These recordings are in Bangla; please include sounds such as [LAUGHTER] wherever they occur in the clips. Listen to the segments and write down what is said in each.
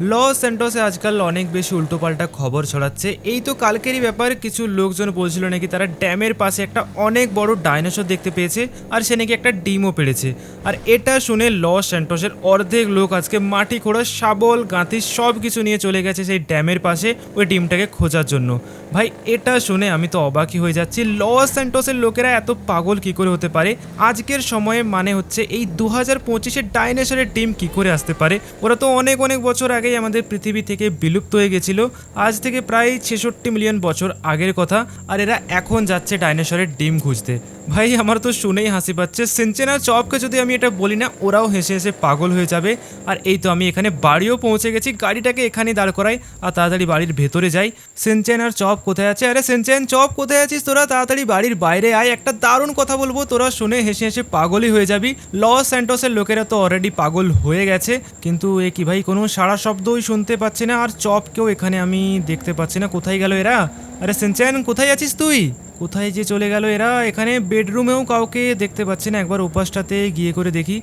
লস স্যান্টোসে আজকাল অনেক বেশি উল্টোপাল্টা খবর ছড়াচ্ছে। এই তো কালকেরই ব্যাপার, কিছু লোকজন বলছিল নাকি তারা ড্যামের পাশে একটা অনেক বড় ডাইনোসর দেখতে পেয়েছে আর সে নাকি একটা ডিমও পেড়েছে। আর এটা শুনে লস স্যান্টোসের অর্ধেক লোক আজকে মাটি খোঁড়া, শাবল, গাঁথি সব কিছু নিয়ে চলে গেছে সেই ড্যামের পাশে ওই ডিমটাকে খোঁজার জন্য। ভাই, এটা শুনে আমি তো অবাকই হয়ে যাচ্ছি। লস স্যান্টোসের লোকেরা এত পাগল কি করে হতে পারে? আজকের সময়ে মানে হচ্ছে এই দু হাজার পঁচিশের ডাইনোসরের ডিম কি করে আসতে পারে? ওরা তো অনেক অনেক বছর আগেই আমাদের পৃথিবী থেকে বিলুপ্ত হয়ে গেছিল। আজ থেকে প্রায় ছেষট্টি মিলিয়ন বছর আগের কথা, আর এরা এখন যাচ্ছে ডাইনোসরের ডিম খুঁজতে। ভাই, আমার তো শুনেই হাসি পাচ্ছে। সেঞ্চেনা চপকে যদি আমি এটা বলি না, ওরাও হেসে হেসে পাগল হয়ে যাবে। আর এই তো আমি এখানে বাড়িও পৌঁছে গেছি, গাড়িটাকে এখানে দাঁড় করাই আর তাড়াতাড়ি বাড়ির ভেতরে যাই। সেনচেন আর চপ কোথায় আছে? আরে সেনচেন, চপ কোথায় আছিস তোরা? তাড়াতাড়ি বাড়ির বাইরে আয়। একটা দারুণ কথা বলব, তোরা শুনে হেসে হেসে পাগলই হয়ে যাবি। লস স্যান্টোসের লোকেরা তো অলরেডি পাগল হয়ে গেছে। কিন্তু এ কি ভাই, কোনো সারা শব্দই শুনতে পাচ্ছি না, আর চপকেও এখানে আমি দেখতে পাচ্ছি না। কোথায় গেল এরা? আরে সেনচেন কোথায় আছিস তুই? কোথায় যে চলে গেল এরা? এখানে বেডরুমেও কাউকে দেখতে পাচ্ছি না। একবার ওপাশটাতে গিয়ে করে দেখি।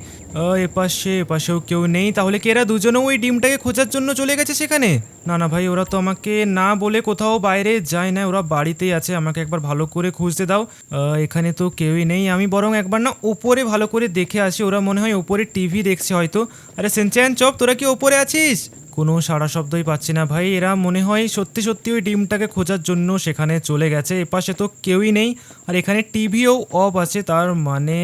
এপাশে, এপাশেও কেউ নেই। তাহলে কি এরা দুজনেও ওই ডিমটাকে খোঁজার জন্য চলে গেছে সেখানে? না না ভাই, ওরা তো আমাকে না বলে কোথাও বাইরে যায় না। ওরা বাড়িতেই আছে। আমাকে একবার ভালো করে খুঁজতে দাও। এখানে তো কেউই নেই। আমি বরং একবার না ওপরে ভালো করে দেখে আসি। ওরা মনে হয় ওপরে টিভি দেখছে হয়তো। আরে সেনচ্যান, চপ, তোরা কি ওপরে আছিস? কোনো সারা শব্দই পাচ্ছি না ভাই। এরা মনে হয় সত্যি সত্যি ওই ডিমটাকে খোঁজার জন্য সেখানে চলে গেছে। এপাশে তো কেউই নেই, আর এখানে টিভিও অফ আছে। তার মানে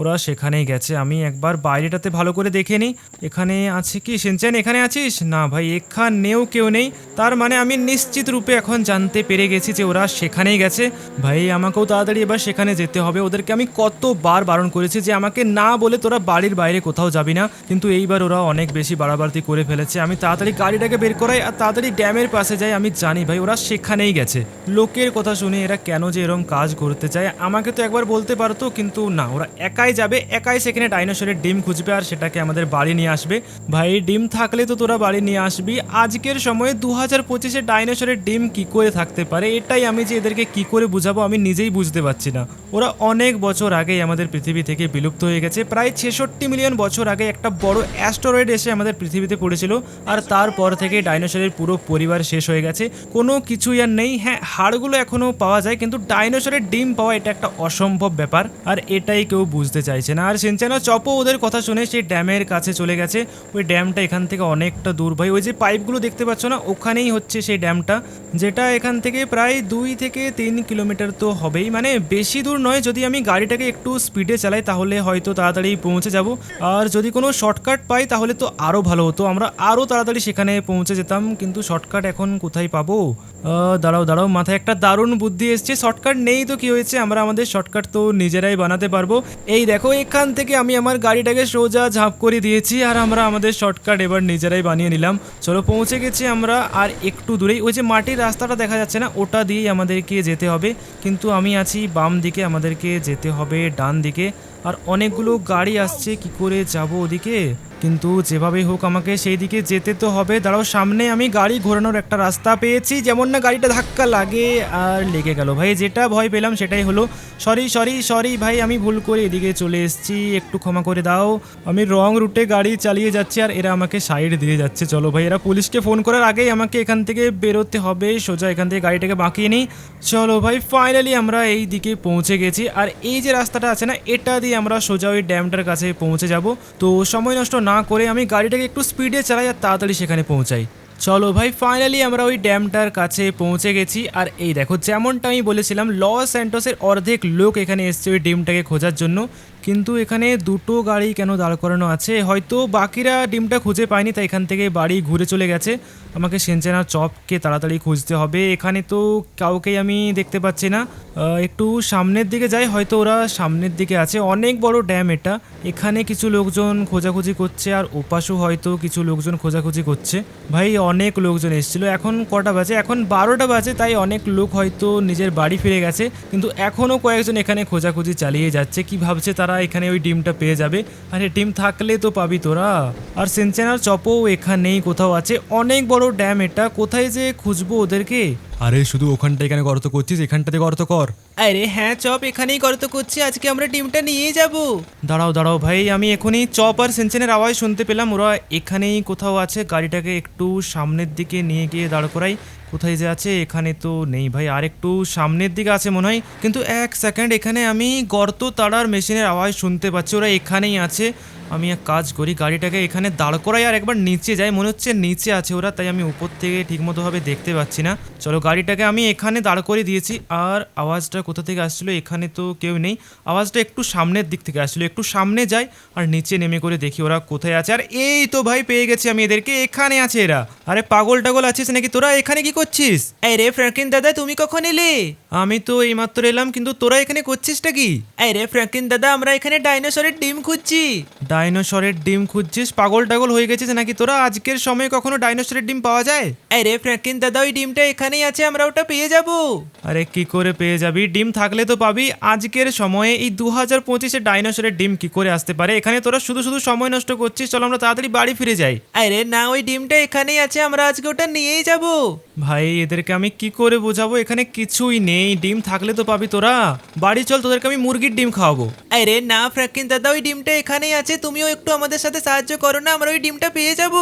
ওরা সেখানেই গেছে। আমি একবার বাইরেটাতে ভালো করে দেখে নিই। এখানে আছে কি? সেনচেন, এখানে আছিস? না ভাই, এখানেও কেউ নেই। তার মানে আমি নিশ্চিত রূপে এখন জানতে পেরে গেছি যে ওরা সেখানেই গেছে। ভাই, আমাকেও তাড়াতাড়ি এবার সেখানে যেতে হবে। ওদেরকে আমি কতবার বারণ করেছি যে আমাকে না বলে তোরা বাড়ির বাইরে কোথাও যাবি না। কিন্তু এইবার ওরা অনেক বেশি বাড়াবাড়তি করে ফেলেছে। আমি তাড়াতাড়ি গাড়িটাকে বের করাই আর তাড়াতাড়ি ড্যামের পাশে যাই। আমি জানি ভাই, ওরা সেখানেই গেছে। লোকের কথা শুনে এরা কেন যে এরকম কাজ করতে চায়, আমাকে তো একবার বলতে পারতো, কিন্তু না, ওরা একাই যাবে, একাই সেখানে ডাইনোসরের ডিম খুঁজবে আর সেটাকে আমাদের বাড়ি নিয়ে আসবে। ভাই, ডিম থাকলে তো তোরা বাড়ি নিয়ে আসবি। আজকের সময়ে দু হাজার পঁচিশে ডাইনোসরের ডিম কি করে থাকতে পারে, এটাই আমি যে এদেরকে কি করে বুঝাবো আমি নিজেই বুঝতে পারছি না। ওরা অনেক বছর আগেই আমাদের পৃথিবী থেকে বিলুপ্ত হয়ে গেছে। প্রায় ছেষট্টি মিলিয়ন বছর আগে একটা বড় অ্যাস্টেরয়েড এসে আমাদের পৃথিবীতে পড়েছিল আর তারপর থেকে ডাইনোসরের পুরো পরিবার শেষ হয়ে গেছে। কোনো কিছুই আর নেই। হ্যাঁ হাড়গুলো এখনও পাওয়া যায়, কিন্তু ডাইনোসরের ডিম পাওয়া এটা একটা অসম্ভব ব্যাপার। আর এটাই কেউ বুঝতে চাইছে না। আর সিনচানা চপও ওদের কথা শুনে সেই ড্যামের কাছে চলে গেছে। ওই ড্যামটা এখান থেকে অনেকটা দূর। ভাই, ওই যে পাইপগুলো দেখতে পাচ্ছ না, ওখানেই হচ্ছে সেই ড্যামটা, যেটা এখান থেকে প্রায় দুই থেকে তিন কিলোমিটার তো হবেই। মানে বেশি দূর নয়, যদি আমি গাড়িটাকে একটু স্পিডে চালাই, তাহলে হয়তো তাড়াতাড়ি পৌঁছে যাব। আর যদি কোনো শর্টকাট পাই, তাহলে তো আরও ভালো হতো। আমরা আরও তাড়াতাড়ি সেখানে পৌঁছে যেতাম, কিন্তু শর্টকাট এখন কোথায় পাবো? দাঁড়াও দাঁড়াও, মাথায় একটা দারুণ বুদ্ধি এসছে। শর্টকাট নেই তো কি হয়েছে? আমরা আমাদের শর্টকাট তো নিজেরাই বানাতে পারব। এই দেখো, এখান থেকে আমি আমার গাড়িটাকে সোজা ঝাঁপ করে দিয়েছি আর আমরা আমাদের শর্টকাট এবার নিজেরাই বানিয়ে নিলাম। চলো পৌঁছে গেছি আমরা আর একটু দূরেই। ওই যে মাটির রাস্তাটা দেখা যাচ্ছে না, ওটা দিয়েই আমাদেরকে যেতে হবে। কিন্তু আমি আছি বাম দিকে, আমাদেরকে যেতে হবে ডান দিকে। আর অনেকগুলো গাড়ি আসছে, কি করে যাব ওদিকে? কিন্তু যেভাবেই হোক আমাকে সেই দিকে যেতে তো হবে। দাঁড়াও, সামনে আমি গাড়ি ঘোরানোর একটা রাস্তা পেয়েছি। যেমন না গাড়িটা ধাক্কা লাগে আর লেগে গেল। ভাই, যেটা ভয় পেলাম সেটাই হলো, সরি সরি সরি, ভাই, আমি ভুল করে এদিকে চলে এসেছি। একটু ক্ষমা করে দাও। আমি রং রুটে গাড়ি চালিয়ে যাচ্ছি আর এরা আমাকে সাইড দিয়ে যাচ্ছে। চলো ভাই, এরা পুলিশকে ফোন করার আগেই আমাকে এখান থেকে বেরোতে হবে। সোজা এখান থেকে গাড়িটাকে বাঁকিয়ে নিই। চলো ভাই ফাইনালি আমরা এই দিকে পৌঁছে গেছি। আর এই যে রাস্তাটা আছে না, এটা দিয়ে আমরা সোজা ওই ড্যামটার কাছে পৌঁছে যাব। তো সময় নষ্ট না করে আমি গাড়িটাকে একটু স্পিডে চালাই আর তাড়াতাড়ি সেখানে পৌঁছাই। চলো ভাই ফাইনালি আমরা ওই ড্যামটার কাছে পৌঁছে গেছি। আর এই দেখো, যেমনটা আমি বলেছিলাম, লস অ্যান্টোসের অর্ধেক লোক এখানে এসছে ওই ড্যামটাকে খোঁজার জন্য। কিন্তু এখানে দুটো গাড়ি কেন দাঁড় করানো আছে? হয়তো বাকিরা ডিমটা খুঁজে পায়নি, তাই এখান থেকে বাড়ি ঘুরে চলে গেছে। আমাকে সেনচেনা চপকে তাড়াতাড়ি খুঁজতে হবে। এখানে তো কাউকেই আমি দেখতে পাচ্ছি না। একটু সামনের দিকে যাই, হয়তো ওরা সামনের দিকে আছে। অনেক বড় ড্যাম এটা। এখানে কিছু লোকজন খোঁজাখুঁজি করছে আর ওপাশেও হয়তো কিছু লোকজন খোঁজাখুঁজি করছে। ভাই, অনেক লোকজন এসেছিল। এখন কটা বাজে? এখন বারোটা বাজে, তাই অনেক লোক হয়তো নিজের বাড়ি ফিরে গেছে। কিন্তু এখনও কয়েকজন এখানে খোঁজাখুঁজি চালিয়ে যাচ্ছে। কি ভাবছে তারা? এখানে ওই ডিমটা পেয়ে যাবে। আরে, ডিম থাকলে তো পাবি তোরা। আর সেনচেনার চপও এখানেই কোথাও আছে। অনেক বড় ড্যাম এটা। কোথায় যে খুঁজবো ওদেরকে? আরে শুধু ওখানটা এখানে গর্ত করছিস? এখানটাতে গর্ত কর। আরে হ্যাঁ চপ এখানেই গর্ত করছি। আজকে আমরা ডিমটা নিয়ে যাব। দাঁড়াও দাঁড়াও ভাই আমি এখনই চপ আর সেনসেনের আওয়াজ শুনতে পেলাম। ওরা এখানেই কোথাও আছে। গাড়িটাকে একটু সামনের দিকে নিয়ে গিয়ে দাঁড় করাই। কোথায় যে আছে এখানে তো নেই ভাই। আর একটু সামনের দিকে আছে মনে হয়। কিন্তু এক সেকেন্ড এখানে আমি গর্ত তাড়ার মেশিনের আওয়াজ শুনতে পাচ্ছি। ওরা এখানেই আছে। আমি এক কাজ করি গাড়িটাকে এখানে দাঁড় করাই আর একবার নিচে যাই। মনে হচ্ছে নিচে আছে ওরা তাই আমি উপর থেকে ঠিকমতোভাবে দেখতে পাচ্ছি না। চলো গাড়িটাকে আমি এখানে দাঁড় করে দিয়েছি। আর আওয়াজটা কোথা থেকে আসছিল এখানে তো কেউ নেই। আওয়াজটা একটু সামনের দিক থেকে আসছিল একটু সামনে যাই আর নিচে নেমে করে দেখি ওরা কোথায় আছে। আর এই তো ভাই পেয়ে গেছি আমি এদেরকে এখানে আছে এরা। আরে পাগল টাগল আছিস নাকি? তোরা এখানে কি করছিস? আরে ফ্র্যাঙ্কিন দাদা তুমি কখন এলে? আমি তো এইমাত্র এলাম কিন্তু তোরা এখানে করছিসটা কি? আরে ফ্র্যাঙ্কিন দাদা আমরা এখানে ডাইনোসরের ডিম খুঁজছি। ডাইনোসরের ডিম খুঁজছিস? পাগল টাগল হয়ে গেছিস নাকি তোরা? আজকের সময় কখনো ডাইনোসরের ডিম পাওয়া যায়? আরে ফ্র্যাঙ্কিন দাদা ওই ডিমটা এখানেই আছে আমরা ওটা পেয়ে যাব। আরে কি করে পেয়ে যাবি? ডিম থাকলে তো পাবি। আজকের সময়ে এই দু হাজার পঁচিশে ডাইনোসরের ডিম কি করে আসতে পারে? এখানে তোরা শুধু শুধু সময় নষ্ট করছিস। চলো আমরা তাড়াতাড়ি বাড়ি ফিরে যাই। আরে না ওই ডিমটা এখানেই আছে আমরা আজকে ওটা নিয়েই যাব। ভাই এদেরকে আমি কি করে বোঝাবো? এখানে কিছুই নেই। ডিম থাকলে তো পাবি তোরা। বাড়ি চল তোদেরকে আমি মুরগির ডিম খাওয়াবো। আরে না ফ্র্যাঙ্কিন দাদা ওই ডিমটা এখানেই আছে তুমিও একটু আমাদের সাথে সাহায্য করো না আমরা ওই ডিমটা পেয়ে যাব।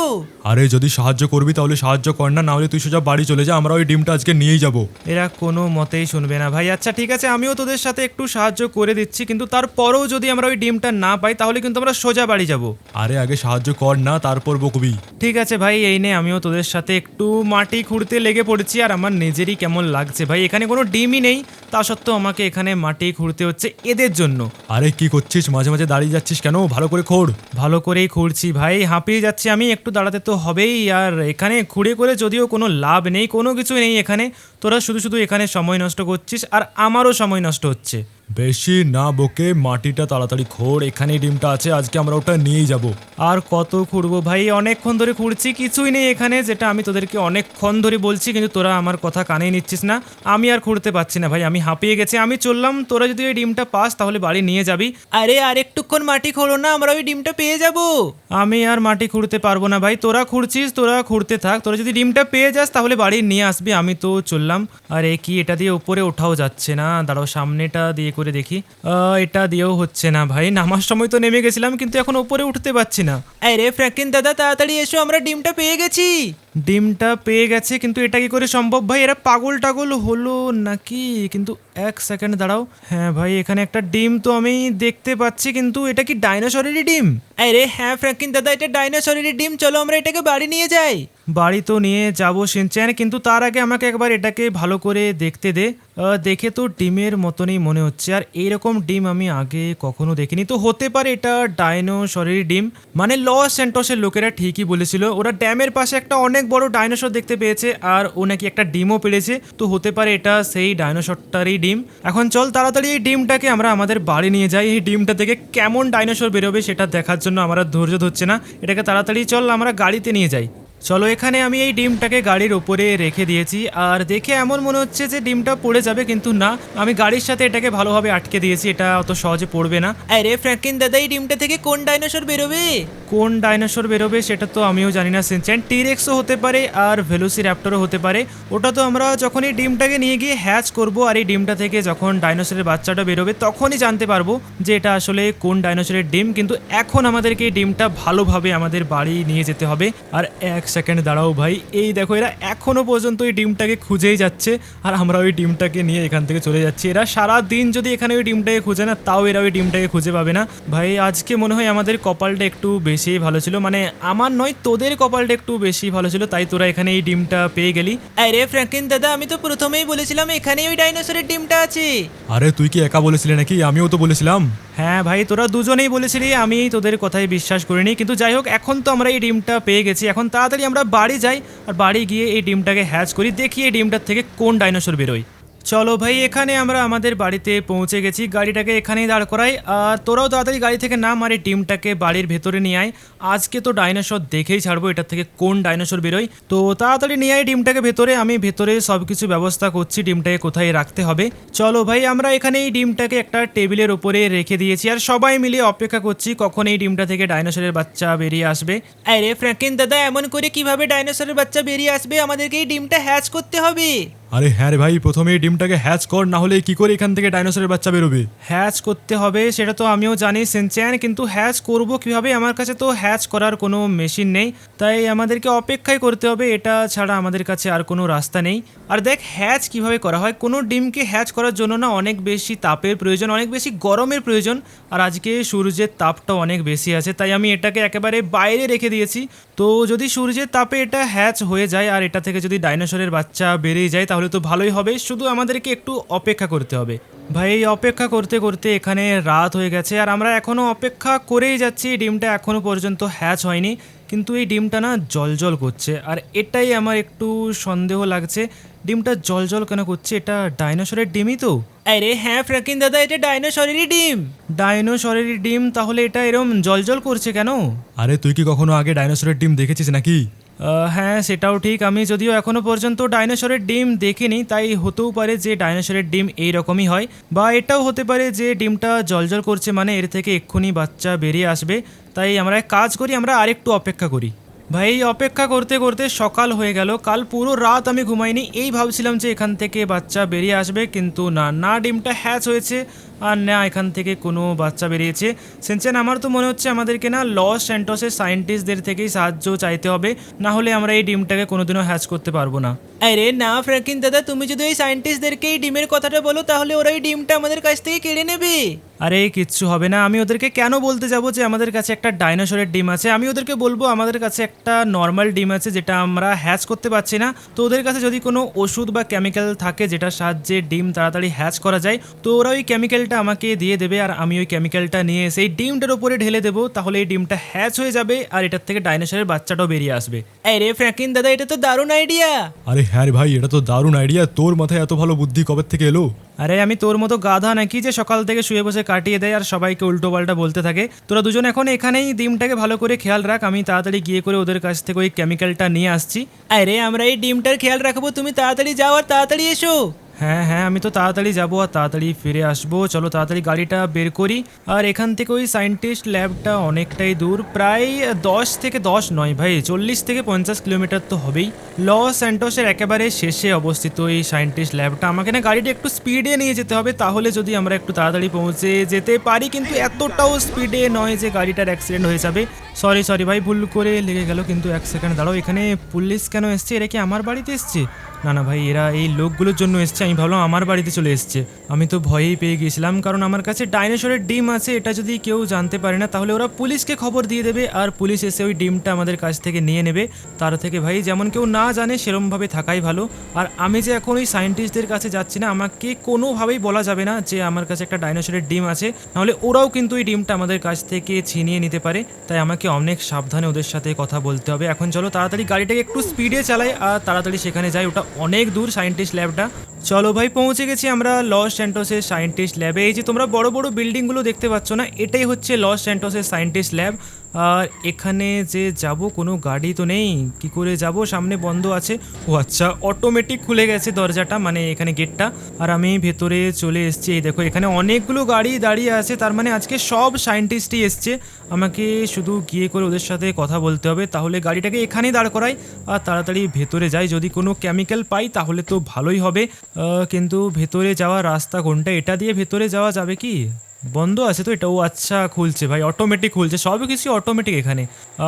আরে যদি সাহায্য করবি তাহলে সাহায্য কর না নাহলে তুই সোজা বাড়ি চলে যা আমরা ওই ডিমটা আজকে নিয়েই যাব। এরা কোনো মতেই শুনবে না। ভাই আচ্ছা ঠিক আছে আমিও তোদের সাথে একটু সাহায্য করে দিচ্ছি কিন্তু তারপরেও যদি আমরা ওই ডিমটা না পাই তাহলে কিন্তু আমরা সোজা বাড়ি যাব। আরে আগে সাহায্য কর না তারপর বকবি। ঠিক আছে ভাই এই নে আমিও তোদের সাথে একটু মাটি খুঁড়তে লেগে পড়েছি আর আমার নিজেরই কেমন লাগছে। ভাই এখানে কোনো ডিমই নেই তা সত্ত্বেও আমাকে এখানে মাটি খুঁড়তে হচ্ছে এদের জন্য। আরে কি করছিস? মাঝে মাঝে দাঁড়িয়ে যাচ্ছিস কেন? ভালো করে খোড়। ভালো করেই খুঁড়ছি ভাই। হাঁপিয়ে যাচ্ছি আমি, একটু দাঁড়াতে তো হবেই। আর এখানে খুঁড়ে করে যদিও কোনো লাভ নেই, কোনো কিছু নেই এখানে। তোরা শুধু শুধু এখানে সময় নষ্ট করছিস আর আমারও সময় নষ্ট হচ্ছে। বেশি না বকে মাটিটা তাড়াতাড়ি খোড় এখানেই ডিমটা আছে আজকে আমরা ওটা নিয়েই যাব। আর কত খুঁড়বো ভাই? অনেকক্ষণ ধরে খুঁড়ছি কিছুই নেই এখানে যেটা আমি তোদেরকে অনেকক্ষণ ধরে বলছি কিন্তু তোরা আমার কথা কানে নিচ্ছিস না। আমি আর খুঁড়তে পারছি না ভাই আমি হাঁপিয়ে গেছি। আমি চললাম তোরা যদি ওই ডিমটা পাস তাহলে বাড়ি নিয়ে যাবি। আরে আর একটুক্ষণ মাটি খোঁড়ো না আমরা ওই ডিমটা পেয়ে যাব। আমি আর মাটি খুঁড়তে পারব না ভাই তোরা খুঁড়ছিস তোরা খুঁড়তে থাক। তোরা যদি ডিমটা পেয়ে যাস তাহলে বাড়ি নিয়ে আসবি আমি তো চললাম। আর এ কি এটা দিয়ে উপরে ওঠাও যাচ্ছে না দাঁড়াও সামনেটা দিয়ে করে দেখি। এটা দিয়েও হচ্ছে না ভাই। নামার সময় তো নেমে গেছিলাম, কিন্তু এখন উপরে উঠতে পারছি না। আরে ফ্র্যাঙ্কিন দাদা, তাড়াতাড়ি এসো, আমরা ডিমটা পেয়ে গেছি। ডিমটা পেয়ে গেছে, কিন্তু এটা কি করে সম্ভব? ভাই, এরা পাগল টাগল হলো নাকি? কিন্তু এক সেকেন্ড দাঁড়াও। হ্যাঁ ভাই, এখানে একটা ডিম তো আমি দেখতে পাচ্ছি, কিন্তু এটা কি ডাইনোসরেরই ডিম? আরে হ্যাঁ ফ্র্যাঙ্কিন দাদা, এটা ডাইনোসরেরই ডিম। চলো আমরা এটাকে বাড়ি নিয়ে যাই। বাড়ি তো নিয়ে যাব সিনচ্যান, কিন্তু তার আগে আমাকে একবার এটাকে ভালো করে দেখতে দে। দেখে তো ডিমের মতনই মনে হচ্ছে, আর এইরকম ডিম আমি আগে কখনো দেখিনি। তো হতে পারে এটা ডাইনোসরেরই ডিম। মানে লস স্যান্টোসের লোকেরা ঠিকই বলেছিল, ওরা ড্যামের পাশে একটা অনেক বড় ডাইনোসর দেখতে পেয়েছে, আর ও নাকি একটা ডিমও পেরেছে তো হতে পারে এটা সেই ডাইনোসরটারই ডিম। এখন চল তাড়াতাড়ি এই ডিমটাকে আমরা আমাদের বাড়ি নিয়ে যাই। এই ডিমটা থেকে কেমন ডাইনোসর বেরোবে সেটা দেখার জন্য আমরা ধৈর্য ধরছে না। এটাকে তাড়াতাড়ি চল আমরা গাড়িতে নিয়ে যাই। চলো এখানে আমি এই ডিমটাকে গাড়ির ওপরে রেখে দিয়েছি। আর দেখে এমন মনে হচ্ছে যে ডিমটা পড়ে যাবে কিন্তু না। আমি গাড়ির সাথে এটাকে ভালোভাবে আটকে দিয়েছি এটা অত সহজে পড়বে না। আরে ফ্র্যাঙ্কিন দাদা এই ডিমটা থেকে কোন ডাইনোসর বেরোবে? কোন ডাইনোসর বেরোবে সেটা তো আমিও জানি না। সিনচ্যান টিরেক্সও হতে পারে আর ভেলোসি র্যাপ্টরও হতে পারে। ওটা তো আমরা যখন এই ডিমটাকে নিয়ে গিয়ে হ্যাচ করব আর এই ডিমটা থেকে যখন ডাইনোসরের বাচ্চাটা বেরোবে তখনই জানতে পারব যে এটা আসলে কোন ডাইনোসরের ডিম। কিন্তু এখন আমাদেরকে এই ডিমটা ভালোভাবে আমাদের বাড়ি নিয়ে যেতে হবে। আর এক সেকেন্ড দাঁড়াও ভাই। এই দেখো এরা এখনও পর্যন্ত এই ডিমটাকে খুঁজেই যাচ্ছে আর আমরা ওই ডিমটাকে নিয়ে এখান থেকে চলে যাচ্ছি। এরা সারা দিন যদি এখানে ওই ডিমটাকে খুঁজে না তাও এরা ওই ডিমটাকে খুঁজে পাবে না। ভাই আজকে মনে হয় আমাদের কপালটা একটু বেশি ভালো ছিল। মানে আমার নয় তোদের কপালটা একটু বেশি ভালো ছিল। তাই তোরা এখানে এই ডিমটা পেয়ে গেলি। আরে ফ্র্যাঙ্কিন দাদা আমি তো প্রথমেই বলেছিলাম এখানে ওই ডাইনোসরের ডিমটা আছে। আরে তুই কি একা বলেছিলি নাকি? আমিও তো বলেছিলাম। হ্যাঁ ভাই তোরা দুজনেই বলেছিলি আমি তোদের কথায় বিশ্বাস করিনি। কিন্তু যাই হোক এখন তো আমরা এই ডিমটা পেয়ে গেছি। এখন তাড়াতাড়ি আমরা বাড়ি যাই আর বাড়ি গিয়ে এই ডিমটাকে হ্যাচ করি, দেখি এই ডিমটার থেকে কোন ডাইনোসর বেরোয়। চলো ভাই, এখানে আমরা আমাদের বাড়িতে পৌঁছে গেছি। গাড়িটাকে এখানেই দাঁড় করাই। আর তোরাও তাড়াতাড়ি গাড়ি থেকে নাম আর এই ডিমটাকে বাড়ির ভেতরে নিয়ে আয়। আজকে তো ডাইনোসর দেখেই ছাড়বো এটার থেকে কোন ডাইনোসর বেরোয়। তো তাড়াতাড়ি নিয়ে আয় ডিমটাকে ভেতরে, আমি ভেতরে সব কিছু ব্যবস্থা করছি ডিমটাকে কোথায় রাখতে হবে। চলো ভাই, আমরা এখানে এই ডিমটাকে একটা টেবিলের উপরে রেখে দিয়েছি। আর সবাই মিলে অপেক্ষা করছি কখন এই ডিমটা থেকে ডাইনোসরের বাচ্চা বেরিয়ে আসবে। আরে, ফ্র্যাঙ্কিন দাদা, এমন করে কীভাবে ডাইনোসরের বাচ্চা বেরিয়ে আসবে? আমাদেরকে এই ডিমটা হ্যাচ করতে হবে। আরে হ্যাঁ ভাই, প্রথমে এই ডিমটাকে হ্যাচ কর, না হলে কি করে এখান থেকে ডাইনোসরের বাচ্চা বেরোবে? হ্যাচ করতে হবে, সেটা তো আমিও জানি সেনচ্যান কিন্তু হ্যাচ করব কীভাবে? আমার কাছে তো হ্যাচ করার কোনো মেশিন নেই, তাই আমাদেরকে অপেক্ষাই করতে হবে, এটা ছাড়া আমাদের কাছে আর কোনো রাস্তা নেই। আর দেখ হ্যাচ কীভাবে করা হয়? কোনো ডিমকে হ্যাচ করার জন্য না অনেক বেশি তাপের প্রয়োজন, অনেক বেশি গরমের প্রয়োজন, আর আজকে সূর্যের তাপটা অনেক বেশি আছে, তাই আমি এটাকে একেবারে বাইরে রেখে দিয়েছি তো যদি সূর্যের তাপে এটা হ্যাচ হয়ে যায় আর এটা থেকে যদি ডাইনোসরের বাচ্চা বেরিয়ে যায়, তাহলে তো ভালোই হবে। শুধু আমাদেরকে একটু অপেক্ষা করতে হবে। ভাই, এই অপেক্ষা করতে করতে এখানে রাত হয়ে গেছে আর আমরা এখনও অপেক্ষা করেই যাচ্ছি। ডিমটা এখনও পর্যন্ত হ্যাচ হয়নি। কিন্তু এই ডিমটা না জলজল করছে। আর এটাই আমার একটু সন্দেহ লাগছে ডিমটা জলজল কেন করছে? এটা ডাইনোসরের ডিমই তো। আরে হ্যাঁ ফ্রাকিন দাদা এটা ডাইনোসরেরই ডিম। ডাইনোসরেরই ডিম তাহলে এটা এরম জলজল করছে কেন? আরে তুই কি কখনো আগে ডাইনোসরের ডিম দেখেছিস নাকি? হ্যাঁ সেটাও ঠিক। আমি যদিও এখনও পর্যন্ত ডাইনোসরের ডিম দেখিনি, তাই হতেও পারে যে ডাইনোসরের ডিম এই রকমই হয়। বা এটাও হতে পারে যে ডিমটা জলজল করছে মানে এর থেকে এক্ষুনি বাচ্চা বেরিয়ে আসবে। তাই আমরা কাজ করি, আমরা আরেকটু অপেক্ষা করি। ভাই অপেক্ষা করতে করতে সকাল হয়ে গেল। কাল পুরো রাত আমি ঘুমাইনি। এই ভাবছিলাম যে এখান থেকে বাচ্চা বেরিয়ে আসবে, কিন্তু না না, ডিমটা হ্যাচ হয়েছে। আর না এখান থেকে কোনো বাচ্চা বেরিয়েছে। সেনচেন আমার তো মনে হচ্ছে আমাদেরকে না লস স্যান্টোসের সায়েন্টিস্টদের থেকেই সাহায্য চাইতে হবে। না হলে আমরা এই ডিমটাকে কোনোদিনও হ্যাচ করতে পারব না। আরে না ফ্র্যাঙ্কিন দাদা তুমি যদি ওই সায়েন্টিস্টদেরকে এই ডিমের কথাটা বলো তাহলে ওরা এই ডিমটা আমাদের কাছ থেকে কেড়ে নেবে। আরে কিচ্ছু হবে না আমি ওদেরকে কেন বলতে যাব যে আমাদের কাছে একটা ডাইনোসরের ডিম আছে? আমি ওদেরকে বলব আমাদের কাছে একটা নর্মাল ডিম আছে যেটা আমরা হ্যাচ করতে পারছি না। তো ওদের কাছে যদি কোনো ওষুধ বা কেমিক্যাল থাকে যেটা সাহায্যে ডিম তাড়াতাড়ি হ্যাচ করা যায় তো ওরা ওই কেমিক্যালটা আমাকে দিয়ে দেবে আর আমি ওই কেমিক্যালটা নিয়ে সেই ডিমটার উপরে ঢেলে দেবো তাহলে এই ডিমটা হ্যাচ হয়ে যাবে আর এটার থেকে ডাইনোসরের বাচ্চাটাও বেরিয়ে আসবে। আরে ফ্র্যাঙ্কিন দাদা এটা তো দারুণ আইডিয়া আরে হ্যাঁ রে ভাই এটা তো দারুণ আইডিয়া তোর মাথায় এত ভালো বুদ্ধি কবে থেকে এলো? আরে আমি তোর মতো গাধা নাকি যে সকাল থেকে শুয়ে বসে কাটিয়ে দেয় আর সবাইকে উল্টো পাল্টা বলতে থাকে? তোরা দুজন এখন এখানেই ডিমটাকে ভালো করে খেয়াল রাখ আমি তাড়াতাড়ি গিয়ে করে ওদের কাছ থেকে ওই কেমিক্যালটা নিয়ে আসছি। আরে আমরা এই ডিমটার খেয়াল রাখব তুমি তাড়াতাড়ি যাও আর তাড়াতাড়ি এসো! হ্যাঁ হ্যাঁ আমি তো তাড়াতাড়ি যাব আর তাড়াতাড়ি ফিরে আসব। চলো তাড়াতাড়ি গাড়িটা বের করি। আর এখান থেকে ওই সায়েন্টিস্ট ল্যাবটা অনেকটাই দূর, প্রায় দশ থেকে দশ নয় ভাই, চল্লিশ থেকে পঞ্চাশ কিলোমিটার তো হবেই। লস স্যান্টোসের একেবারে শেষে অবস্থিত এই সায়েন্টিস্ট ল্যাবটা আমাকে না গাড়িটা একটু স্পিডে নিয়ে যেতে হবে, তাহলে যদি আমরা একটু তাড়াতাড়ি পৌঁছে যেতে পারি, কিন্তু এতটাও স্পিডে নয় যে গাড়িটার অ্যাক্সিডেন্ট হয়ে যাবে। সরি সরি ভাই, ভুল করে লেগে গেল, কিন্তু এক সেকেন্ড দাঁড়াও, এখানে পুলিশ কেন এসছে? এরা কি আমার বাড়িতে এসছে? না না ভাই, এরা এই লোকগুলোর জন্য এসছে, আমি ভাবলাম আমার বাড়িতে চলে এসছে। আমি তো ভয়েই পেয়ে গিয়েছিলাম, কারণ আমার কাছে ডাইনোসরের ডিম আছে, এটা যদি কেউ জানতে পারে না, তাহলে ওরা পুলিশকে খবর দিয়ে দেবে, আর পুলিশ এসে ওই ডিমটা আমাদের কাছ থেকে নিয়ে নেবে। তার থেকে ভাই, যেমন কেউ না জানে, সেরমভাবে থাকাই ভালো। আর আমি যে এখন ওই সায়েন্টিস্টদের কাছে যাচ্ছি না, আমাকে কোনোভাবেই বলা যাবে না যে আমার কাছে একটা ডাইনোসরের ডিম আছে, নাহলে ওরাও কিন্তু এই ডিমটা আমাদের কাছ থেকে ছিনিয়ে নিতে পারে। তাই আমাকে অনেক সাবধানে ওদের সাথে কথা বলতে হবে। এখন চলো, তাড়াতাড়ি গাড়িটাকে একটু স্পিডে চালাই, আর তাড়াতাড়ি সেখানে যাই, ওটা অনেক দূর সায়েন্টিস্ট ল্যাবটা চলো ভাই, পৌঁছে গেছি আমরা লস স্যান্টোসের সায়েন্টিস্ট ল্যাবে এই যে তোমরা বড় বড় বিল্ডিংগুলো দেখতে পাচ্ছ না, এটাই হচ্ছে লস স্যান্টোসের সায়েন্টিস্ট ল্যাব আর এখানে যে যাব, কোনো গাড়ি তো নেই। কি করে যাব? সামনে বন্ধ আছে। ও আচ্ছা অটোমেটিক খুলে গেছে দরজাটা মানে এখানে গেটটা আর আমি ভেতরে চলে এসেছি। এই দেখো, এখানে অনেকগুলো গাড়ি দাঁড়িয়ে আছে। তার মানে আজকে সব সায়েন্টিস্টই এসছে। আমাকে শুধু গিয়ে করে ওদের সাথে কথা বলতে হবে। তাহলে গাড়িটাকে এখানেই দাঁড় করাই। আর তাড়াতাড়ি ভেতরে যাই। যদি কোনো কেমিক্যাল পাই, তাহলে তো ভালোই হবে। কিন্তু ভেতরে যাওয়ার রাস্তা কোনটা? এটা দিয়ে ভেতরে যাওয়া যাবে কি? বন্ধ আছে তো এটা ও আচ্ছা খুলছে ভাই অটোমেটিক খুলছে, সবই কিছু অটোমেটিক এখানে।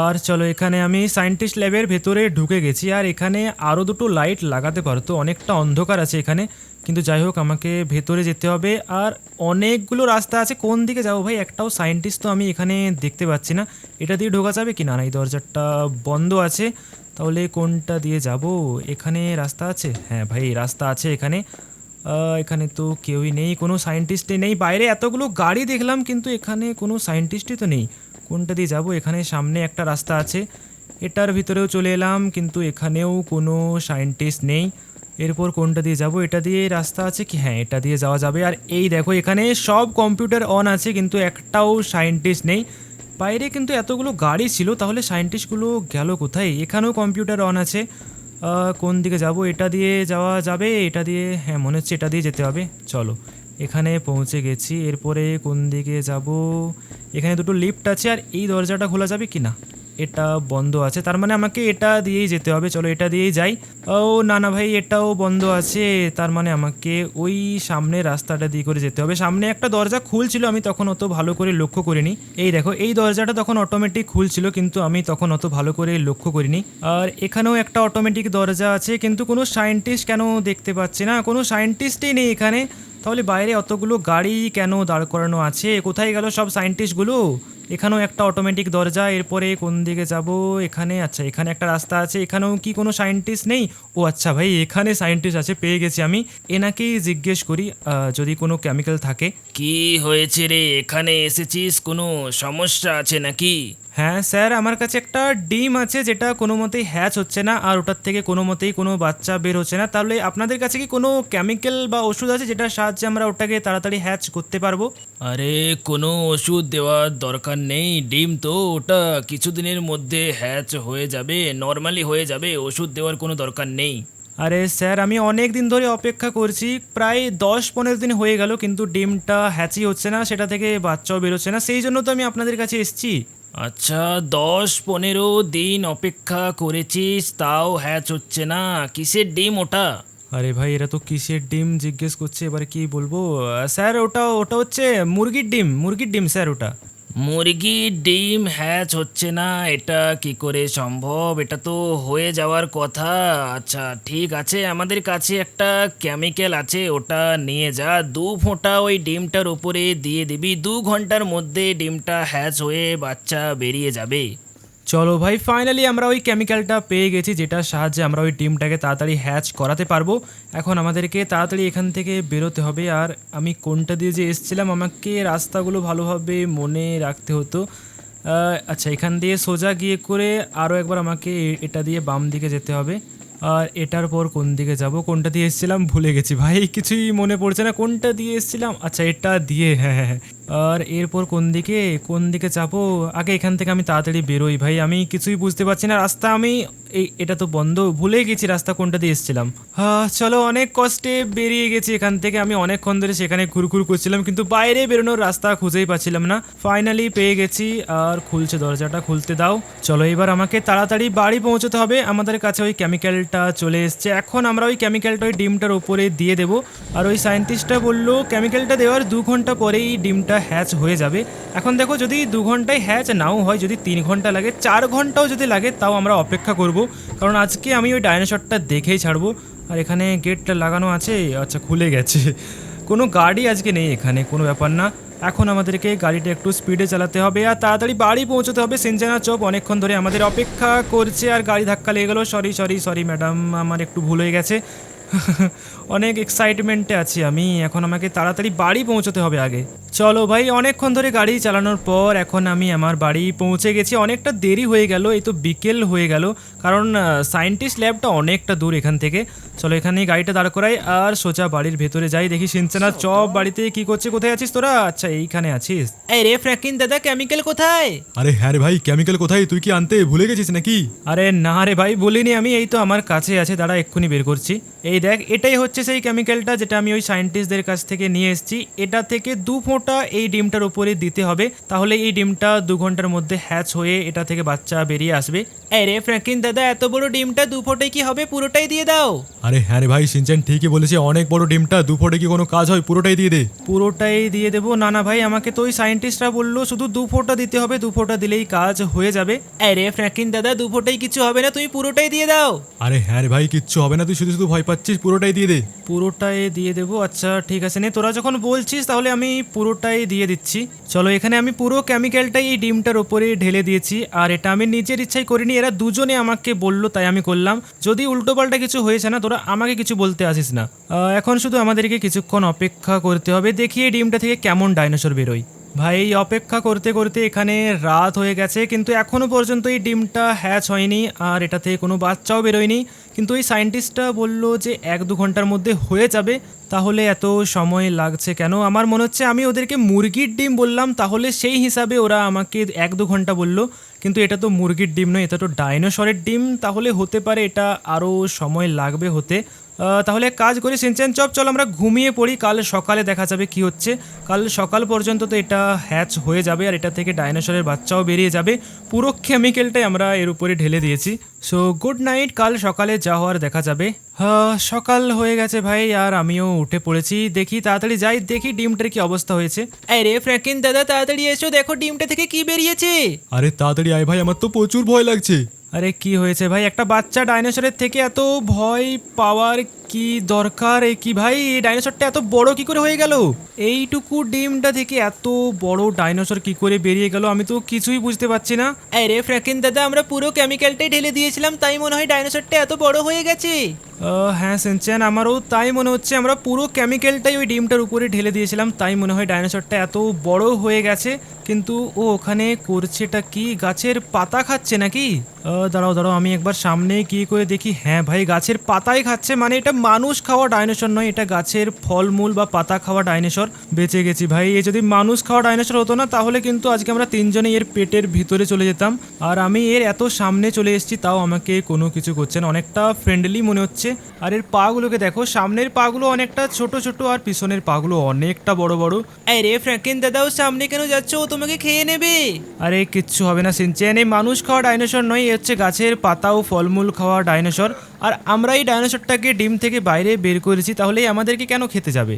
আর চলো, এখানে আমি সায়েন্টিস্ট ল্যাবের ভেতরে ঢুকে গেছি, আর এখানে আরও দুটো লাইট লাগাতে পারতো অনেকটা অন্ধকার আছে এখানে। কিন্তু যাই হোক, আমাকে ভেতরে যেতে হবে, আর অনেকগুলো রাস্তা আছে, কোন দিকে যাব ভাই? একটাও সায়েন্টিস্ট তো আমি এখানে দেখতে পাচ্ছি না। এটা দিয়ে ঢোকা যাবে কি? না না, এই দরজাটা বন্ধ আছে। তাহলে কোনটা দিয়ে যাব? এখানে রাস্তা আছে? হ্যাঁ ভাই, রাস্তা আছে এখানে। এখানে তো কেউই নেই, কোনো সায়েন্টিস্টই নেই। বাইরে এতগুলো গাড়ি দেখলাম, কিন্তু এখানে কোনো সায়েন্টিস্টই তো নেই। কোনটা দিয়ে যাব? এখানে সামনে একটা রাস্তা আছে। এটার ভিতরেও চলে এলাম, কিন্তু এখানেও কোনো সায়েন্টিস্ট নেই। এরপর কোনটা দিয়ে যাব? এটা দিয়ে রাস্তা আছে কি? হ্যাঁ এটা দিয়ে যাওয়া যাবে। আর এই দেখো, এখানে সব কম্পিউটার অন আছে, কিন্তু একটাও সায়েন্টিস্ট নেই। বাইরে কিন্তু এতগুলো গাড়ি ছিল, তাহলে সায়েন্টিস্টগুলো গেল কোথায়? এখানেও কম্পিউটার অন আছে। কোন দিকে যাব? এটা দিয়ে যাওয়া যাবে? এটা দিয়ে হ্যাঁ মনে হচ্ছে এটা দিয়ে যেতে হবে। চলো, এখানে পৌঁছে গেছি। এরপরে কোন দিকে যাব? এখানে দুটো লিফট আছে, আর এই দরজাটা খোলা যাবে কি না এটা বন্ধ আছে। তার মানে আমাকে এটা দিয়েই যেতে হবে। চলো এটা দিয়েই যাই। ও না না ভাই, এটাও বন্ধ আছে। তার মানে আমাকে ওই সামনে রাস্তাটা দিয়ে করে যেতে হবে। সামনে একটা দরজা খুলছিল, আমি তখন অত ভালো করে লক্ষ্য করিনি। এই দেখো, এই দরজাটা তখন অটোমেটিক খুলছিল, কিন্তু আমি তখন অত ভালো করে লক্ষ্য করিনি। আর এখানেও একটা অটোমেটিক দরজা আছে, কিন্তু কোনো সায়েন্টিস্ট কেন দেখতে পাচ্ছি না? কোনো সায়েন্টিস্টই নেই এখানে। তাহলে বাইরে অতগুলো গাড়ি কেন দাঁড় করানো আছে? কোথায় গেল সব সায়েন্টিস্টগুলো? এখানেও একটা অটোমেটিক দরজা, এরপরে কোন দিকে যাব? এখানে আচ্ছা এখানে একটা রাস্তা আছে, এখানেও কি কোনো সায়েন্টিস্ট নেই? ও আচ্ছা ভাই, এখানে সায়েন্টিস্ট আছে, পেয়ে গেছি আমি। এনাকেই জিজ্ঞেস করি যদি কোনো কেমিক্যাল থাকে। কি হয়েছে রে? এখানে এসেছিস? কোনো সমস্যা আছে নাকি? হ্যাঁ স্যার আমার কাছে একটা ডিম আছে যেটা কোনো মতেই হ্যাচ হচ্ছে না আর ওটার থেকে কোনো মতেই কোনো বাচ্চা বের হচ্ছে না। তাহলে আপনাদের কাছে কি কোনো কেমিক্যাল বা ওষুধ আছে যেটার সাহায্যে আমরা ওটাকে তাড়াতাড়ি হ্যাচ করতে পারব? আরে কোনো ওষুধ দেওয়ার দরকার নেই। ডিম তো ওটা কিছুদিনের মধ্যে হ্যাচ হয়ে যাবে নর্মালি হয়ে যাবে ওষুধ দেওয়ার কোনো দরকার নেই। আরে স্যার আমি অনেক দিন ধরে অপেক্ষা করছি প্রায় দশ পনেরো দিন হয়ে গেল কিন্তু ডিমটা হ্যাচই হচ্ছে না সেটা থেকে বাচ্চাও বেরোচ্ছে না সেই জন্য তো আমি আপনাদের কাছে এসেছি। আচ্ছা দশ পনেরো দিন অপেক্ষা করেছিস, তাও হ্যাচ হচ্ছে না। কিসের ডিম ওটা? আরে ভাই, এরা তো কিসের ডিম জিজ্ঞেস করছে, এবার কি বলব? স্যার, ওটা ওটা হচ্ছে মুরগির ডিম মুরগির ডিম, স্যার, ওটা। মুরগির ডিম হ্যাচ হচ্ছে না, এটা কি করে সম্ভব? এটা তো হয়ে যাওয়ার কথা। আচ্ছা ঠিক আছে, আমাদের কাছে একটা কেমিক্যাল আছে, ওটা নিয়ে যা। দু ফোঁটা ওই ডিমটার উপরে দিয়ে দিবি, দু ঘণ্টার মধ্যে ডিমটা হ্যাচ হয়ে বাচ্চা বেরিয়ে যাবে। চলো ভাই ফাইনালি আমরা ওই কেমিক্যালটা পেয়ে গেছি যেটার সাহায্যে আমরা ওই ডিমটাকে তাড়াতাড়ি হ্যাচ করাতে পারব। এখন আমাদেরকে তাড়াতাড়ি এখান থেকে বেরোতে হবে। আর আমি কোনটা দিয়ে যে এসেছিলাম, আমাকে রাস্তাগুলো ভালোভাবে মনে রাখতে হতো। আচ্ছা এখান দিয়ে সোজা গিয়ে করে আরও একবার আমাকে এটা দিয়ে বাম দিকে যেতে হবে। আর এটার পর কোন দিকে যাব? কোনটা দিয়ে এসেছিলাম? ভুলে গেছি ভাই, কিছুই মনে পড়ছে না। কোনটা দিয়ে এসেছিলাম? আচ্ছা এটা দিয়ে হ্যাঁ হ্যাঁ হ্যাঁ। আর এরপর কোন দিকে? কোন দিকে যাব? আগে এখান থেকে আমি তাড়াতাড়ি বেরোই ভাই। আমি কিছুই বুঝতে পারছি না। রাস্তা আমি এই, এটা তো বন্ধ ভুলে গেছি রাস্তা কোনটা দিয়ে এসেছিলাম। চলো অনেক কষ্টে বেরিয়ে গেছি এখান থেকে। আমি অনেকক্ষণ ধরে সেখানে ঘুরঘুর করছিলাম, কিন্তু বাইরে বেরোনোর রাস্তা খুঁজেই পাচ্ছিলাম না। ফাইনালি পেয়ে গেছি, আর খুলছে দরজাটা, খুলতে দাও। চলো এবার আমাকে তাড়াতাড়ি বাড়ি পৌঁছতে হবে। আমাদের কাছে ওই কেমিক্যালটা চলে এসছে। এখন আমরা ওই কেমিক্যালটা ওই ডিমটার উপরে দিয়ে দেবো। আর ওই সায়েন্টিস্টটা বলল কেমিক্যালটা দেওয়ার দু ঘণ্টা পরেই ডিমটা হ্যাচ হয়ে যাবে। এখন দেখো যদি দু ঘন্টায় হ্যাচ নাও হয়, যদি তিন ঘণ্টা লাগে, চার ঘন্টাও যদি লাগে, তাও আমরা অপেক্ষা করব। কারণ আজকে আমি ওই ডাইনোসরটা দেখেই ছাড়বো। আর এখানে গেটটা লাগানো আছে আচ্ছা খুলে গেছে। কোনো গাড়ি আজকে নেই এখানে, কোনো ব্যাপার না। এখন আমাদেরকে গাড়িটা একটু স্পিডে চালাতে হবে আর তাড়াতাড়ি বাড়ি পৌঁছতে হবে সেঞ্জানা চোপ অনেকক্ষণ ধরে আমাদের অপেক্ষা করছে আর গাড়ি ধাক্কা লেগে গেলো। সরি সরি সরি ম্যাডাম আমার একটু ভুল হয়ে গেছে। [LAUGHS] অনেক এক্সাইটমেন্টে আছি আমি। এখন আমাকে তাড়াতাড়ি বাড়ি পৌঁছতে হবে আগে। চলো ভাই অনেকক্ষণ ধরে গাড়ি চালানোর পর এখন আমি আমার বাড়ি পৌঁছে গেছি। অনেকটা দেরি হয়ে গেল এই তো বিকেল হয়ে গেল। কারণ সায়েন্টিস্ট ল্যাবটা অনেকটা দূর এখান থেকে। চলো এখানেই গাড়িটা দাঁড় করাই আর সোজা বাড়ির ভেতরে যাই। দেখি সিনচানা চপ বাড়িতে কি করছে কোথায় আছিস তোরা? আচ্ছা এইখানে আছিস। এই রে ফ্র্যাঙ্কিন দাদা কেমিক্যাল কোথায়? আরে হ্যাঁ রে ভাই কেমিক্যাল কোথায়? তুই কি আনতে ভুলে গেছিস নাকি? আরে না রে ভাই বলিনি আমি এই তো আমার কাছে আছে। দাঁড়া এক্ষুনি বের করছি। এই দেখ এটাই হচ্ছে সেই কেমিক্যালটা যেটা আমি ওই সায়েন্টিস্টদের কাছ থেকে নিয়ে এসেছি। এটা থেকে দু ফোঁটা এই ডিমটার উপরে দিতে হবে। তাহলে এই ডিমটা দু ঘণ্টার মধ্যে হ্যাচ হয়ে এটা থেকে বাচ্চা বেরিয়ে আসবে। আরে ফ্র্যাঙ্কিন দাদা এত বড় ডিমটা দু ফোঁটায় কি হবে? পুরোটাই দিয়ে দাও। আরে হ্যাঁ রে ভাই সিনচান ঠিকই বলেছে অনেক বড় ডিমটা দু ফোটে কি কোনো কাজ হয়? পুরোটাই দিয়ে দে। পুরোটাই দিয়ে দেবো। না না ভাই আমাকে তো ওই সায়েন্টিস্টরা বলল শুধু দু ফোঁটা দিতে হবে দু ফোঁটা দিলেই কাজ হয়ে যাবে। আরে ফ্র্যাঙ্কিন দাদা দু ফোঁটাই কিছু হবে না তুমি পুরোটাই দিয়ে দাও। আরে হ্যাঁ রে ভাই কিচ্ছু হবে না তুই শুধু শুধু ভয় পাচ্ছিস পুরোটাই দিয়ে দে। পুরোটাই দিয়ে দেবো। আচ্ছা ঠিক আছে। নে, তোরা যখন বলছিস, তাহলে আমি পুরোটাই দিয়ে দিচ্ছি। চলো, এখানে আমি পুরো কেমিক্যালটাই এই ডিমটার ওপরে ঢেলে দিয়েছি। আর এটা আমি নিজের ইচ্ছাই করিনি, এরা দুজনে আমাকে বলল, তাই আমি করলাম। যদি উল্টোপাল্টা কিছু হয়েছে না, তোরা আমাকে কিছু বলতে আসিস না। এখন শুধু আমাদেরকে কিছুক্ষণ অপেক্ষা করতে হবে। দেখি এই ডিমটা থেকে কেমন ডাইনোসর বেরোয়। ভাই অপেক্ষা করতে করতে এখানে রাত হয়ে গেছে, কিন্তু এখনও পর্যন্ত এই ডিমটা হ্যাচ হয়নি, আর এটা থেকে কোনো বাচ্চাও বেরোয়নি। কিন্তু এই সায়েন্টিস্টটা বলল যে এক দু ঘণ্টার মধ্যে হয়ে যাবে, তাহলে এত সময় লাগছে কেন? আমার মনে হচ্ছে আমি ওদেরকে মুরগির ডিম বললাম, তাহলে সেই হিসাবে ওরা আমাকে এক দু ঘণ্টা বলল। কিন্তু এটা তো মুরগির ডিম নয়, এটা তো ডাইনোসরের ডিম, তাহলে হতে পারে এটা আরও সময় লাগবে হতে। তাহলে কাজ করি, সিনচেন চপ, চল আমরা ঘুমিয়ে পড়ি, কাল সকালে দেখা যাবে কি হচ্ছে। কাল সকাল পর্যন্ত তো এটা হ্যাচ হয়ে যাবে, আর এটা থেকে ডাইনোসরের বাচ্চাও বেরিয়ে যাবে। পুরো কেমিক্যালটাই আমরা এর উপরে ঢেলে দিয়েছি। সো গুড নাইট কাল সকালে যা হওয়ার দেখা যাবে। সকাল হয়ে গেছে ভাই, আর আমিও উঠে পড়েছি। দেখি, তাড়াতাড়ি যাই, দেখি ডিমটার কি অবস্থা হয়েছে। আরে ফ্র্যাঙ্কিন দাদা, তাড়াতাড়ি এসো, দেখো ডিমটা থেকে কি বেরিয়েছে। আরে, তাড়াতাড়ি আয় ভাই, আমার তো প্রচুর ভয় লাগছে। আরে কি হয়েছে ভাই? একটা বাচ্চা ডাইনোসরের থেকে এত ভয় পাওয়ার কি দরকার এই কি ভাই? এই ডাইনোসরটা এত বড় কি করে হয়ে গেল? এইটুকু ডিমটা থেকে এত বড় ডাইনোসর কি করে বেরিয়ে গেল আমি তো কিছুই বুঝতে পারছি না। আরে ফ্র্যাকিন দাদা, আমরা পুরো কেমিক্যালটাই ঢেলে দিয়েছিলাম, তাই মনে হয় ডাইনোসরটা এত বড় হয়ে গেছে। হ্যাঁ সেনচেন, আমারও তাই মনে হচ্ছে। আমরা পুরো কেমিক্যালটাই ওই ডিমটার উপরে ঢেলে দিয়েছিলাম, তাই মনে হয় ডাইনোসরটা এত বড় হয়ে গেছে। কিন্তু ও ওখানে করছেটা কি? গাছের পাতা খাচ্ছে নাকি? দাঁড়াও দাঁড়াও, আমি একবার সামনে গিয়ে করে দেখি। হ্যাঁ ভাই, গাছের পাতাই খাচ্ছে মানে এটা মানুষ খাওয়া ডাইনোসর নয় এটা গাছের ফলমূল বা পাতা খাওয়া ডাইনোসর। বেঁচে গেছি ভাই। এ যদি মানুষ খাওয়া ডাইনোসর হতো না তাহলে কিন্তু আজকে আমরা তিনজনে এর পেটের ভিতরে চলে যেতাম। আর আমি এর এত সামনে চলে এসেছি তাও আমাকে কোনো কিছু করছে না। অনেকটা ফ্রেন্ডলি মনে হচ্ছে। আর এর পাগুলোকে দেখো সামনের পাগুলো অনেকটা ছোট ছোট আর পিছনের পাগুলো অনেকটা বড় বড়। আরে ফ্র্যাঙ্কিন দাদাও সামনে কেন যাচ্ছ? ও তোমাকে খেয়ে নেবে। আরে কিচ্ছু হবে না সিনচেন। এই মানুষ খাওয়া ডাইনোসর নয় এ হচ্ছে গাছের পাতা ও ফলমূল খাওয়া ডাইনোসর। আর আমরা এই ডাইনোসরটাকে ডিম থেকে বাইরে বের করেছি তাহলে আমাদেরকে কেন খেতে যাবে?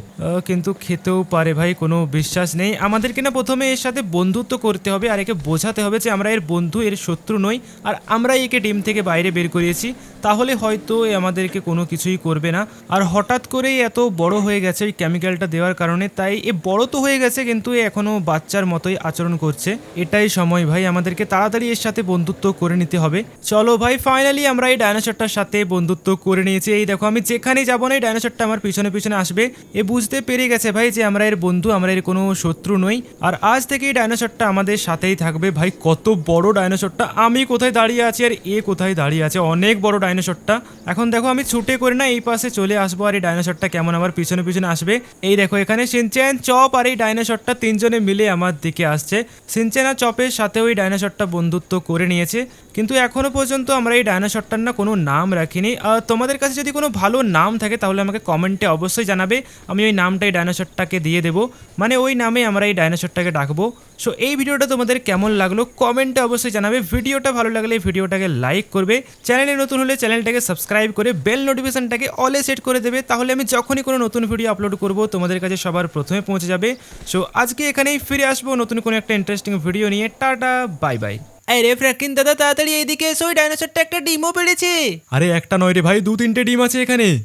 কিন্তু খেতেও পারে ভাই, কোনো বিশ্বাস নেই। আমাদেরকে না প্রথমে এর সাথে বন্ধুত্ব করতে হবে আর একে বোঝাতে হবে যে আমরা এর বন্ধু, এর শত্রু নই। আর আমরা একে ডিম থেকে বাইরে বের করিয়েছি তাহলে হয়তো এ আমাদেরকে কোনো কিছুই করবে না। আর হঠাৎ করেই এত বড় হয়ে গেছে ওই কেমিক্যালটা দেওয়ার কারণে, তাই এ বড় তো হয়ে গেছে, কিন্তু এ এখনও বাচ্চার মতোই আচরণ করছে। এটাই সময় ভাই, আমাদেরকে তাড়াতাড়ি এর সাথে বন্ধুত্ব করে নিতে হবে। চলো ভাই ফাইনালি আমরা এই ডাইনোসরটার সাথে বন্ধুত্ব করে নিয়েছি। এই দেখো, আমি যেখানেই যাব না, এই ডাইনোসরটা আমার পিছনে পিছনে আসবে। এ বুঝতে পেরে গেছে ভাই যে আমরা এর বন্ধু, আমরা এর কোনো শত্রু নই। আর আজ থেকে এই ডাইনোসরটা আমাদের সাথেই থাকবে ভাই। কত বড় ডাইনোসরটা আমি কোথায় দাঁড়িয়ে আছি আর এ কোথায় দাঁড়িয়ে আছে? অনেক বড় ডাইনোসরটা এখন দেখো, আমি ছুটে করে না এই পাশে চলে আসব আর এই ডাইনোসরটা কেমন আমার পিছনে পিছনে আসবে। এই দেখো, এখানে সিনচেন, চপ আর এই ডাইনোসরটা তিনজনে মিলে আমার দিকে আসছে। সিনচেন আর চপের সাথে ওই ডাইনোসরটা বন্ধুত্ব করে নিয়েছে। কিন্তু এখনও পর্যন্ত আমরা এই ডাইনোসরটার না কোনো নাম রাখিনি। আর তোমাদের কাছে যদি কোনো ভালো নাম থাকে, তাহলে আমাকে কমেন্টে অবশ্যই জানাবে। আমি ওই নামটা এই ডাইনোসরটাকে দিয়ে দেবো। মানে ওই নামে আমরা এই ডাইনোসরটাকে ডাকবো। সো এই ভিডিওটা তোমাদের কেমন লাগল কমেন্টে অবশ্যই জানাবে। ভিডিওটা ভালো লাগলে ভিডিওটাকে লাইক করবে। চ্যানেলে নতুন হলে চ্যানেলটাকে সাবস্ক্রাইব করে বেল নোটিফিকেশনটাকে অলে সেট করে দেবে। তাহলে আমি যখনই কোনো নতুন ভিডিও আপলোড করব, তোমাদের কাছে সবার প্রথমে পৌঁছে যাবে। সো আজকে এখানেই ফিরে আসব নতুন কোনো একটা ইন্টারেস্টিং ভিডিও নিয়ে। টাটা বাই বাই আরে ফ্র্যাঙ্কলিন দাদা, তাড়াতাড়ি এইদিকে এসো, ওই ডাইনোসরটা একটা ডিমও পেড়েছে। আরে একটা নয় রে ভাই দু তিনটে ডিম আছে এখানে।